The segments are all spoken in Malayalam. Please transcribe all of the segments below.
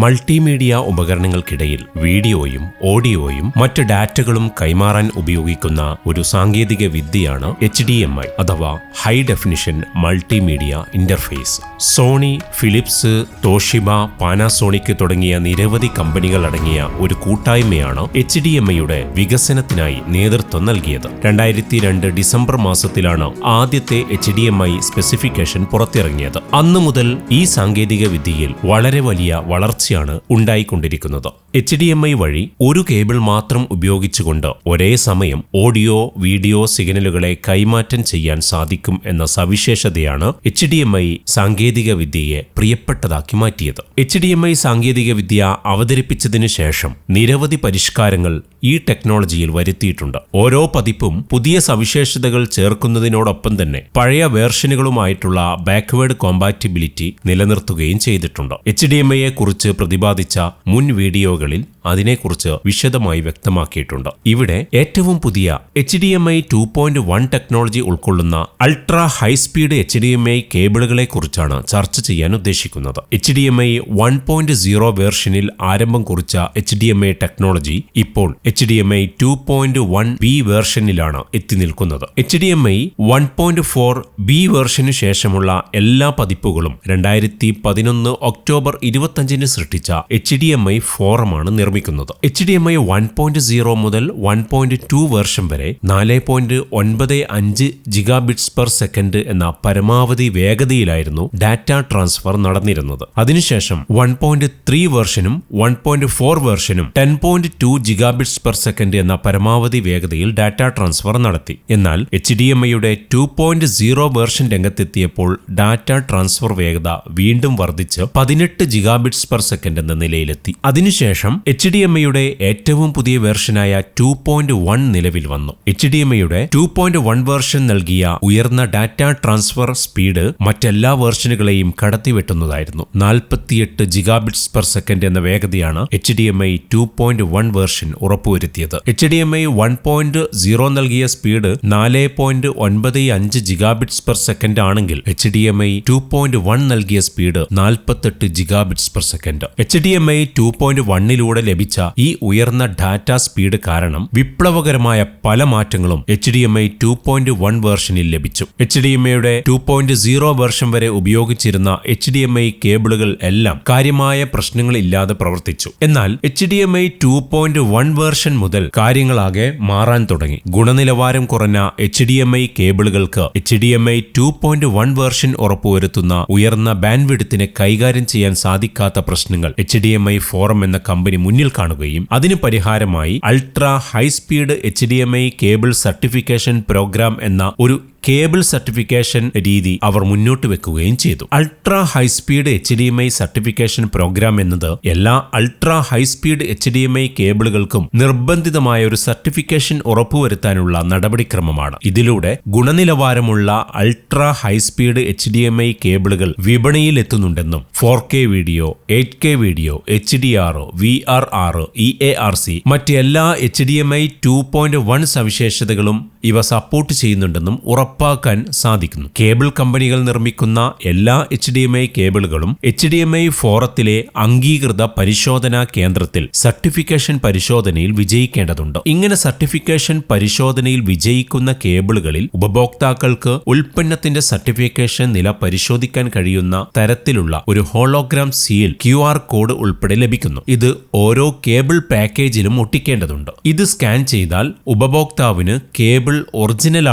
മൾട്ടിമീഡിയ ഉപകരണങ്ങൾക്കിടയിൽ വീഡിയോയും ഓഡിയോയും മറ്റ് ഡാറ്റകളും കൈമാറാൻ ഉപയോഗിക്കുന്ന ഒരു സാങ്കേതിക വിദ്യയാണ് എച്ച് ഡി എം ഐ അഥവാ high definition multimedia interface. Sony Philips Toshiba Panasonic തുടങ്ങിയ നിരവധി കമ്പനികൾ അടങ്ങിയ ഒരു കൂട്ടായ്മയാണ് എച്ച് ഡി എം ഐയുടെ വികസനത്തിനായി നേതൃത്വം നൽകിയത്. രണ്ടായിരത്തി രണ്ട് ഡിസംബർ മാസത്തിലാണ് ആദ്യത്തെ H D M I specification പുറത്തിറങ്ങിയത്. അന്നു മുതൽ ഈ സാങ്കേതിക വിദ്യയിൽ വളരെ വലിയ വളർച്ചയാണ് ഉണ്ടായിക്കൊണ്ടിരിക്കുന്നത്. എച്ച് ഡി എം ഐ വഴി ഒരു കേബിൾ മാത്രം ഉപയോഗിച്ചുകൊണ്ട് ഒരേ സമയം ഓഡിയോ വീഡിയോ സിഗ്നലുകളെ കൈമാറ്റം ചെയ്യാൻ സാധിക്കും എന്ന സവിശേഷതയാണ് എച്ച് ഡി എം ഐ സാങ്കേതിക വിദ്യയെ പ്രിയപ്പെട്ടതാക്കി മാറ്റിയത്. എച്ച് ഡി എം ഐ സാങ്കേതിക വിദ്യ അവതരിപ്പിച്ചതിനു ശേഷം നിരവധി പരിഷ്കാരങ്ങൾ ഈ ടെക്നോളജിയിൽ വരുത്തിയിട്ടുണ്ട്. ഓരോ പതിപ്പും പുതിയ സവിശേഷതകൾ ചേർക്കുന്നതിനോടൊപ്പം തന്നെ പഴയ വേർഷനുകളുമായിട്ടുള്ള ബാക്ക്വേർഡ് കോമ്പാറ്റിബിലിറ്റി നിലനിർത്തുകയും ചെയ്തിട്ടുണ്ട്. എച്ച് ഡി എം ഐയെ കുറിച്ച് പ്രതിപാദിച്ച മുൻ വീഡിയോകളിൽ അതിനെക്കുറിച്ച് വിശദമായി വ്യക്തമാക്കിയിട്ടുണ്ട്. ഇവിടെ ഏറ്റവും പുതിയ H D M I two point one technology ഉൾക്കൊള്ളുന്ന ultra high speed H D M I കേബിളുകളെ കുറിച്ചാണ് ചർച്ച ചെയ്യാൻ ഉദ്ദേശിക്കുന്നത്. H D M I one point zero വേർഷനിൽ ആരംഭം കുറിച്ച H D M I technology ഇപ്പോൾ H D M I two point one B വേർഷനിലാണ് എത്തി നിൽക്കുന്നത്. H D M I one point four B വേർഷന് ശേഷമുള്ള എല്ലാ പതിപ്പുകളും രണ്ടായിരത്തി പതിനൊന്ന് ഒക്ടോബർ ഇരുപത്തഞ്ചിന് സൃഷ്ടിച്ച എച്ച് ഡി എം ഐ ഫോറമാണ് നിർമ്മിക്കുന്നത്. H D M I one point zero മുതൽ വൺ പോയിന്റ് ടു വേർഷൻ വരെ നാല് പോയിന്റ് ഒൻപത് അഞ്ച് ജിഗാബിറ്റ്സ് പെർ സെക്കൻഡ് എന്ന പരമാവധി വേഗതയിലായിരുന്നു ഡാറ്റ ട്രാൻസ്ഫർ നടന്നിരുന്നത്. അതിനുശേഷം വൺ പോയിന്റ് ത്രീ വേർഷനും one point four വേർഷനും ten point two gigabits per second എന്ന പരമാവധി വേഗതയിൽ ഡാറ്റ ട്രാൻസ്ഫർ നടത്തി. എന്നാൽ എച്ച് ഡി എം ഐയുടെ ടു പോയിന്റ് സീറോ വേർഷൻ രംഗത്തെത്തിയപ്പോൾ ഡാറ്റ ട്രാൻസ്ഫർ വേഗത വീണ്ടും വർദ്ധിച്ച് പതിനെട്ട് ജിഗാബിറ്റ്സ് പെർ സെക്കൻഡ് എന്ന നിലയിലെത്തി. അതിനുശേഷം എച്ച് ഡി എം ഐയുടെ ഏറ്റവും പുതിയ വേർഷനായ ടു പോയിന്റ് വൺ നിലവിൽ വന്നു. എച്ച് ഡി എം ഐയുടെ ടു പോയിന്റ് വൺ വേർഷൻ നൽകിയ ഉയർന്ന ഡാറ്റ ട്രാൻസ്ഫർ സ്പീഡ് മറ്റെല്ലാ വേർഷനുകളെയും കടത്തിവെട്ടുന്നതായിരുന്നു. നാൽപ്പത്തിയെട്ട് ജിഗാബിറ്റ്സ് പെർ സെക്കൻഡ് എന്ന വേഗതയാണ് H D M I two point one version ഉറപ്പുവരുത്തിയത്. H D M I one point zero നൽകിയ സ്പീഡ് നാല് പോയിന്റ് ഒൻപത് അഞ്ച് ജിഗാബിറ്റ്സ് പെർ സെക്കൻഡ് ആണെങ്കിൽ H D M I two point one നൽകിയ സ്പീഡ് നാൽപ്പത്തെട്ട് gigabits per second H D M I two point വണ്ണിലൂടെ ലഭിച്ച ഈ ഉയർന്ന ഡാറ്റ സ്പീഡ് കാരണം വിപ്ലവകരമായ പല മാറ്റങ്ങളും H D M I two point one വേർഷനിൽ ലഭിച്ചു. എച്ച് ഡി എം ഐയുടെ ടു പോയിന്റ് സീറോ വേർഷൻ വരെ ഉപയോഗിച്ചിരുന്ന എച്ച് ഡി എം ഐ കേബിളുകൾ എല്ലാം കാര്യമായ പ്രശ്നങ്ങളില്ലാതെ പ്രവർത്തിച്ചു. എന്നാൽ H D M I two point one version മുതൽ കാര്യങ്ങളാകെ മാറാൻ തുടങ്ങി. ഗുണനിലവാരം കുറഞ്ഞ H D M I കേബിളുകൾക്ക് H D M I two point one version ഉറപ്പുവരുത്തുന്ന ഉയർന്ന ബാൻഡ് ബാൻഡ്വിഡ്ത്തിനെ കൈകാര്യം ചെയ്യാൻ സാധിക്കാത്ത പ്രശ്നങ്ങൾ H D M I forum എന്ന കമ്പനി മുന്നിൽ കാണുകയും അതിന് പരിഹാരമായി ultra high speed H D M I cable certification programme എന്ന ഒരു കേബിൾ സർട്ടിഫിക്കേഷൻ രീതി അവർ മുന്നോട്ട് വെക്കുകയും ചെയ്തു. Ultra high speed H D M I certification programme എന്നത് എല്ലാ ultra high speed H D M I കേബിളുകൾക്കും നിർബന്ധിതമായ ഒരു സർട്ടിഫിക്കേഷൻ ഉറപ്പുവരുത്താനുള്ള നടപടിക്രമമാണ്. ഇതിലൂടെ ഗുണനിലവാരമുള്ള ultra high speed H D M I കേബിളുകൾ വിപണിയിൽ എത്തുന്നുണ്ടെന്നും four K video eight K video H D R V R R E A R C മറ്റെല്ലാ H D M I two point one സവിശേഷതകളും ഇവ സപ്പോർട്ട് ചെയ്യുന്നുണ്ടെന്നും ഉറപ്പാക്കാൻ സാധിക്കുന്നു. കേബിൾ കമ്പനികൾ നിർമ്മിക്കുന്ന എല്ലാ എച്ച് ഡി എം ഐ കേബിളുകളും എച്ച് ഡി എം ഐ ഫോറത്തിലെ അംഗീകൃത പരിശോധനാ കേന്ദ്രത്തിൽ സർട്ടിഫിക്കേഷൻ പരിശോധനയിൽ വിജയിക്കേണ്ടതുണ്ട്. ഇങ്ങനെ സർട്ടിഫിക്കേഷൻ പരിശോധനയിൽ വിജയിക്കുന്ന കേബിളുകളിൽ ഉപഭോക്താക്കൾക്ക് ഉൽപ്പന്നത്തിന്റെ സർട്ടിഫിക്കേഷൻ നില പരിശോധിക്കാൻ കഴിയുന്ന തരത്തിലുള്ള ഒരു hologram seal Q R code ഉൾപ്പെടെ ലഭിക്കുന്നു. ഇത് ഓരോ കേബിൾ പാക്കേജിലും ഒട്ടിക്കേണ്ടതുണ്ട്. ഇത് സ്കാൻ ചെയ്താൽ ഉപഭോക്താവിന് കേബിൾ ഒറിജിനൽ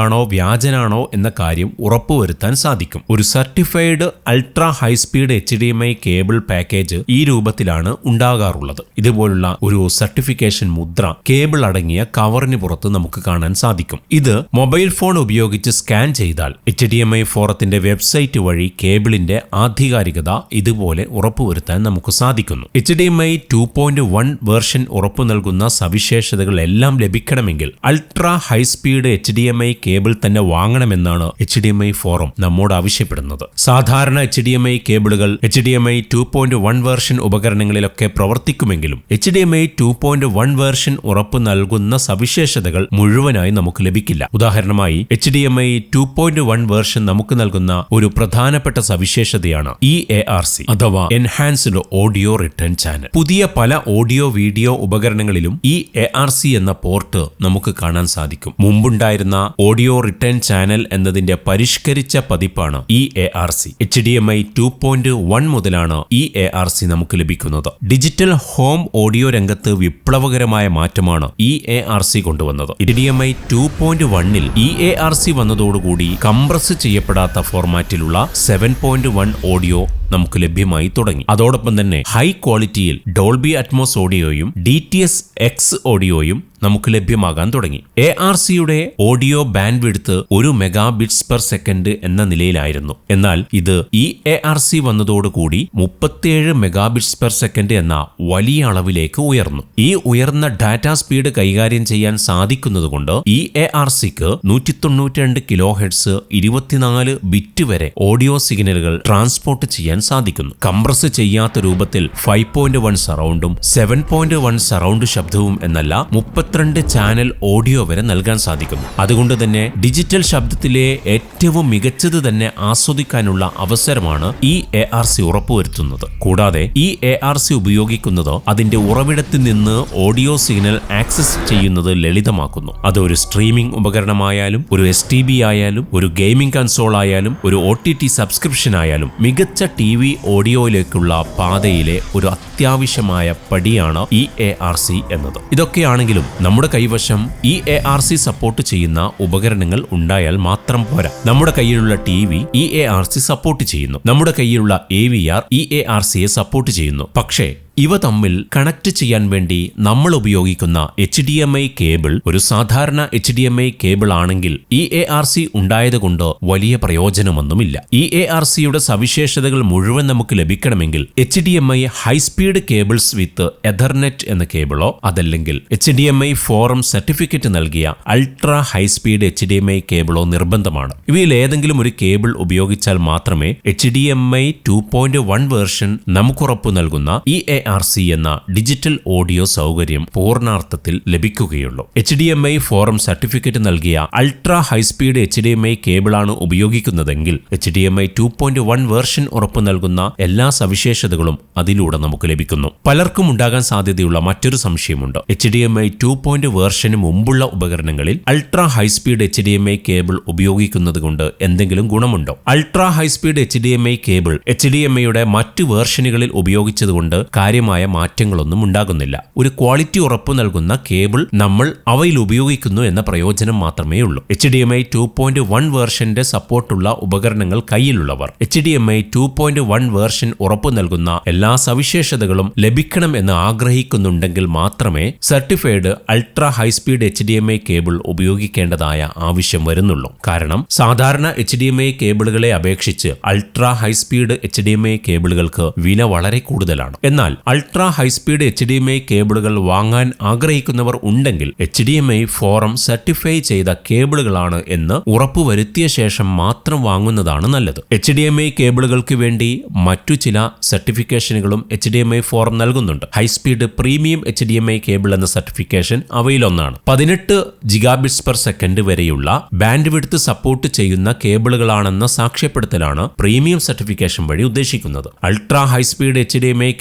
ആണോ എന്ന കാര്യം ഉറപ്പുവരുത്താൻ സാധിക്കും. ഒരു certified ultra high speed H D M I cable package ഈ രൂപത്തിലാണ് ഉണ്ടാകാറുള്ളത്. ഇതുപോലുള്ള ഒരു സർട്ടിഫിക്കേഷൻ മുദ്ര കേബിൾ അടങ്ങിയ കവറിന് പുറത്ത് നമുക്ക് കാണാൻ സാധിക്കും. ഇത് മൊബൈൽ ഫോൺ ഉപയോഗിച്ച് സ്കാൻ ചെയ്താൽ എച്ച് ഡി എം ഐ ഫോറത്തിന്റെ വെബ്സൈറ്റ് വഴി കേബിളിന്റെ ആധികാരികത ഇതുപോലെ ഉറപ്പുവരുത്താൻ നമുക്ക് സാധിക്കുന്നു. H D M I two point one version ഉറപ്പു നൽകുന്ന സവിശേഷതകൾ എല്ലാം ലഭിക്കണമെങ്കിൽ ultra high speed H D M I cable തന്നെ വാങ്ങണം. വാങ്ങണമെന്നാണ് H D M I forum നമ്മോട് ആവശ്യപ്പെടുന്നത്. സാധാരണ H D M I കേബിളുകൾ H D M I two point one version ഉപകരണങ്ങളിലൊക്കെ പ്രവർത്തിക്കുമെങ്കിലും H D M I two point one version ഉറപ്പ് നൽകുന്ന സവിശേഷതകൾ മുഴുവനായി നമുക്ക് ലഭിക്കില്ല. ഉദാഹരണമായി H D M I two point one version നമുക്ക് നൽകുന്ന ഒരു പ്രധാനപ്പെട്ട സവിശേഷതയാണ് ഇ എ ആർ സി അഥവാ എൻഹാൻസ്ഡ് ഓഡിയോ റിട്ടേൺ ചാനൽ. പുതിയ പല ഓഡിയോ വീഡിയോ ഉപകരണങ്ങളിലും ഈ എ ആർ സി എന്ന പോർട്ട് നമുക്ക് കാണാൻ സാധിക്കും. മുമ്പുണ്ടായിരുന്ന ഓഡിയോ റിട്ടേൺ ചാനൽ എന്നതിന്റെ പരിഷ്കരിച്ച പതിപ്പാണ് E A R C H D M I two point one മുതലാണ് ഇ എ ആർ സി നമുക്ക് ലഭിക്കുന്നത്. ഡിജിറ്റൽ ഹോം ഓഡിയോ രംഗത്ത് വിപ്ലവകരമായ മാറ്റമാണ് ഇ എ ആർ സി കൊണ്ടുവന്നത്. H D M I two point വണ്ണിൽ ഇ എ ആർ സി വന്നതോടുകൂടി കംപ്രസ് ചെയ്യപ്പെടാത്ത ഫോർമാറ്റിലുള്ള സെവൻ പോയിന്റ് വൺ ഓഡിയോ നമുക്ക് ലഭ്യമായി തുടങ്ങി. അതോടൊപ്പം തന്നെ ഹൈ ക്വാളിറ്റിയിൽ ഡോൾബി അറ്റ്മോസ് ഓഡിയോയും ഡി ടി എസ് എക്സ് ഓഡിയോയും നമുക്ക് ലഭ്യമാകാൻ തുടങ്ങി. എ ആർ സിയുടെ ഓഡിയോ ബാൻഡ് വിടുത്ത് ഒരു മെഗാ ബിറ്റ്സ് പെർ സെക്കൻഡ് എന്ന നിലയിലായിരുന്നു. എന്നാൽ ഇത് ഈ എ ആർ സി വന്നതോടുകൂടി മുപ്പത്തിയേഴ് മെഗാ ബിറ്റ്സ് പെർ സെക്കൻഡ് എന്ന വലിയ അളവിലേക്ക് ഉയർന്നു. ഈ ഉയർന്ന ഡാറ്റ സ്പീഡ് കൈകാര്യം ചെയ്യാൻ സാധിക്കുന്നതുകൊണ്ട് ഈ എ ആർ സിക്ക് നൂറ്റി തൊണ്ണൂറ്റി രണ്ട് കിലോ ഹെഡ്സ് ഇരുപത്തിനാല് ബിറ്റ് വരെ ഓഡിയോ സിഗ്നലുകൾ ട്രാൻസ്പോർട്ട് ചെയ്യാൻ സാധിക്കുന്നു. കംപ്രസ് ചെയ്യാത്ത രൂപത്തിൽ ഫൈവ് പോയിന്റ് വൺ സറൗണ്ടും സെവൻ പോയിന്റ് വൺ സറൗണ്ട് ശബ്ദവും എന്നല്ല മുപ്പത്തിരണ്ട് ചാനൽ ഓഡിയോ വരെ നൽകാൻ സാധിക്കുന്നു. അതുകൊണ്ട് തന്നെ ഡിജിറ്റൽ ശബ്ദത്തിലെ ഏറ്റവും മികച്ചത് തന്നെ ആസ്വദിക്കാനുള്ള അവസരമാണ് ഈ എ ആർ സി ഉറപ്പുവരുത്തുന്നത്. കൂടാതെ ഈ എ ആർ സി ഉപയോഗിക്കുന്നത് അതിന്റെ ഉറവിടത്തിൽ നിന്ന് ഓഡിയോ സിഗ്നൽ ആക്സസ് ചെയ്യുന്നത് ലളിതമാക്കുന്നു. അത് ഒരു സ്ട്രീമിംഗ് ഉപകരണമായാലും ഒരു എസ് ടി ബി ആയാലും ഒരു ഗെയിമിംഗ് കൺസോൾ ആയാലും ഒരു ഒ ടി ടി സബ്സ്ക്രിപ്ഷൻ ആയാലും മികച്ച ടി വി ഓഡിയോയിലേക്കുള്ള പാതയിലെ ഒരു അത്യാവശ്യമായ പടിയാണ് ഇ എ ആർ സി എന്നത്. ഇതൊക്കെയാണെങ്കിലും നമ്മുടെ കൈവശം E A R C support ചെയ്യുന്ന ഉപകരണങ്ങൾ ഉണ്ടായാൽ മാത്രം പോരാ. നമ്മുടെ കയ്യിലുള്ള T V E A R C support ചെയ്യുന്നു. നമ്മുടെ കയ്യിലുള്ള A V R E A R സിയെ സപ്പോർട്ട് ചെയ്യുന്നു. പക്ഷേ ഇവ തമ്മിൽ കണക്ട് ചെയ്യാൻ വേണ്ടി നമ്മൾ ഉപയോഗിക്കുന്ന H D M I cable ഒരു സാധാരണ H D M I cable ആണെങ്കിൽ ഇ എ ആർ സി ഉണ്ടായതുകൊണ്ട് വലിയ പ്രയോജനമൊന്നുമില്ല. ഇ എ ആർ സിയുടെ സവിശേഷതകൾ മുഴുവൻ നമുക്ക് ലഭിക്കണമെങ്കിൽ H D M I high speed cables with ethernet എന്ന കേബിളോ അതല്ലെങ്കിൽ H D M I forum certificate നൽകിയ ultra high speed H D M I കേബിളോ നിർബന്ധമാണ്. ഇവയിൽ ഏതെങ്കിലും ഒരു കേബിൾ ഉപയോഗിച്ചാൽ മാത്രമേ H D M I two point one version നമുക്കുറപ്പ് നൽകുന്ന ഇ എ ആർ സി എന്ന ഡിജിറ്റൽ ഓഡിയോ സൗകര്യം പൂർണാർത്ഥത്തിൽ ലഭിക്കുകയുള്ളൂ. H D M I forum certificate നൽകിയ ultra high speed H D M I കേബിളാണ് ഉപയോഗിക്കുന്നതെങ്കിൽ H D M I two point one version ഉറപ്പ് നൽകുന്ന എല്ലാ സവിശേഷതകളും അതിലൂടെ നമുക്ക് ലഭിക്കുന്നു. പലർക്കും ഉണ്ടാകാൻ സാധ്യതയുള്ള മറ്റൊരു സംശയമുണ്ട്. H D M I two point വേർഷന് മുമ്പുള്ള ഉപകരണങ്ങളിൽ ultra high speed H D M I cable ഉപയോഗിക്കുന്നത് കൊണ്ട് എന്തെങ്കിലും ഗുണമുണ്ടോ? Ultra high speed H D M I cable H D M ഐയുടെ മറ്റ് വേർഷനുകളിൽ ഉപയോഗിച്ചതുകൊണ്ട് കാര്യമായ മാറ്റങ്ങളൊന്നും ഉണ്ടാകുന്നില്ല. ഒരു ക്വാളിറ്റി ഉറപ്പ് നൽകുന്ന കേബിൾ നമ്മൾ അവയിൽ ഉപയോഗിക്കുന്നു എന്ന പ്രയോജനം മാത്രമേ ഉള്ളൂ. H D M I two point one വേർഷന്റെ സപ്പോർട്ടുള്ള ഉപകരണങ്ങൾ കയ്യിലുള്ളവർ H D M I two point one version ഉറപ്പ് നൽകുന്ന എല്ലാ സവിശേഷതകളും ലഭിക്കണം എന്ന് ആഗ്രഹിക്കുന്നുണ്ടെങ്കിൽ മാത്രമേ certified ultra high speed H D M I cable ഉപയോഗിക്കേണ്ടതായ ആവശ്യം വരുന്നുള്ളൂ. കാരണം സാധാരണ എച്ച് ഡി എം ഐ കേബിളുകളെ അപേക്ഷിച്ച് ultra high speed H D M I കേബിളുകൾക്ക് വില വളരെ കൂടുതലാണ്. എന്നാൽ ultra high speed H D M I കേബിളുകൾ വാങ്ങാൻ ആഗ്രഹിക്കുന്നവർ ഉണ്ടെങ്കിൽ H D M I forum certify ചെയ്ത കേബിളുകളാണ് എന്ന് ഉറപ്പുവരുത്തിയ ശേഷം മാത്രം വാങ്ങുന്നതാണ് നല്ലത്. എച്ച് ഡി എം ഐ കേബിളുകൾക്ക് വേണ്ടി മറ്റു ചില സർട്ടിഫിക്കേഷനുകളും H D M I forum നൽകുന്നുണ്ട്. High speed premium H D M I cable എന്ന സർട്ടിഫിക്കേഷൻ അവയിലൊന്നാണ്. പതിനെട്ട് ജിഗാബിറ്റ്സ് പെർ സെക്കൻഡ് വരെയുള്ള ബാൻഡ് വിടുത്ത് സപ്പോർട്ട് ചെയ്യുന്ന കേബിളുകളാണെന്ന സാക്ഷ്യപ്പെടുത്തലാണ് പ്രീമിയം സർട്ടിഫിക്കേഷൻ വഴി ഉദ്ദേശിക്കുന്നത്. Ultra high speed H D M I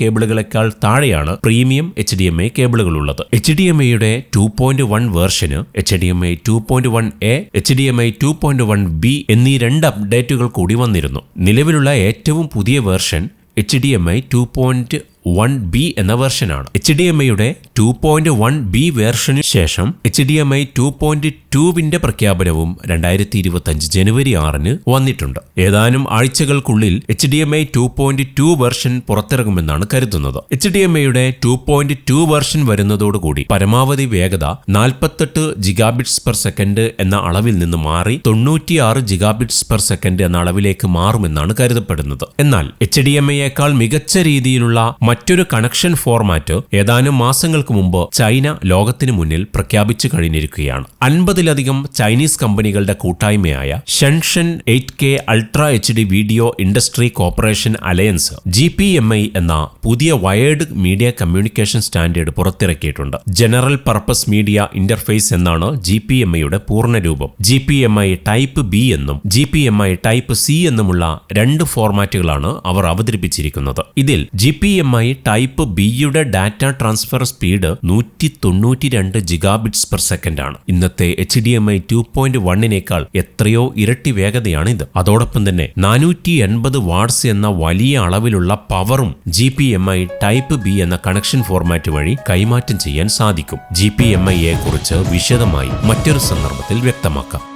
കേബിളുകളെക്കാൾ താഴെയാണ് premium H D M I കേബിളുകൾ ഉള്ളത് എച്ച് ഡി എം ഐയുടെ two point one വേർഷന് H D M I two point one A H D M I two point one B എന്നീ രണ്ട് അപ്ഡേറ്റുകൾ കൂടി വന്നിരുന്നു. നിലവിലുള്ള ഏറ്റവും പുതിയ version H D M I two point one B എന്ന വെർഷനാണ്. എച്ച് ഡി എം ഐയുടെ ടു പോയിന്റ് വൺ ബി വേർഷന് ശേഷം H D M I two point ടുവിന്റെ പ്രഖ്യാപനവും രണ്ടായിരത്തി ഇരുപത്തി അഞ്ച് ജനുവരി ആറിന് വന്നിട്ടുണ്ട്. ഏതാനും ആഴ്ചകൾക്കുള്ളിൽ H D M I two point two version പുറത്തിറങ്ങുമെന്നാണ് കരുതുന്നത്. എച്ച് ഡി എം ഐയുടെ ടു പോയിന്റ് ടു വെർഷൻ വരുന്നതോടുകൂടി പരമാവധി വേഗത നാൽപ്പത്തെട്ട് ജിഗാബിറ്റ്സ് പെർ സെക്കൻഡ് എന്ന അളവിൽ നിന്ന് മാറി തൊണ്ണൂറ്റിയാറ് ജിഗാബിറ്റ്സ് പെർ സെക്കൻഡ് എന്ന അളവിലേക്ക് മാറുമെന്നാണ് കരുതപ്പെടുന്നത്. എന്നാൽ എച്ച് ഡി എം ഐയേക്കാൾ മികച്ച രീതിയിലുള്ള മറ്റൊരു കണക്ഷൻ ഫോർമാറ്റ് ഏതാനും മാസങ്ങൾക്ക് മുമ്പ് ചൈന ലോകത്തിന് മുന്നിൽ പ്രഖ്യാപിച്ചു കഴിഞ്ഞിരിക്കുകയാണ്. അൻപതിലധികം ചൈനീസ് കമ്പനികളുടെ കൂട്ടായ്മയായ Shenzhen eight K ultra H D video industry corporation alliance G P M I എന്ന പുതിയ വയേർഡ് മീഡിയ കമ്മ്യൂണിക്കേഷൻ സ്റ്റാൻഡേർഡ് പുറത്തിറക്കിയിട്ടുണ്ട്. ജനറൽ പർപ്പസ് മീഡിയ ഇന്റർഫേസ് എന്നാണ് ജി പി എം ഐയുടെ പൂർണരൂപം G P M I type B എന്നും G P M I type C എന്നുമുള്ള രണ്ട് ഫോർമാറ്റുകളാണ് അവർ അവതരിപ്പിച്ചിരിക്കുന്നത്. ഇതിൽ G P M I type ബിയുടെ ഡാറ്റ ട്രാൻസ്ഫർ സ്പീഡ് നൂറ്റി തൊണ്ണൂറ്റി രണ്ട് ജിഗാബിറ്റ്സ് പെർ സെക്കൻഡ് ആണ് ഇന്നത്തെ H D M I two point വണ്ണിനേക്കാൾ എത്രയോ ഇരട്ടി വേഗതയാണ് ഇത് അതോടൊപ്പം തന്നെ നാനൂറ്റി എൺപത് വാട്സ് എന്ന വലിയ അളവിലുള്ള പവറും G P M I type B എന്ന കണക്ഷൻ ഫോർമാറ്റ് വഴി കൈമാറ്റം ചെയ്യാൻ സാധിക്കും. ജി പി എം ഐയെ കുറിച്ച് വിശദമായി മറ്റൊരു സന്ദർഭത്തിൽ വ്യക്തമാക്കാം.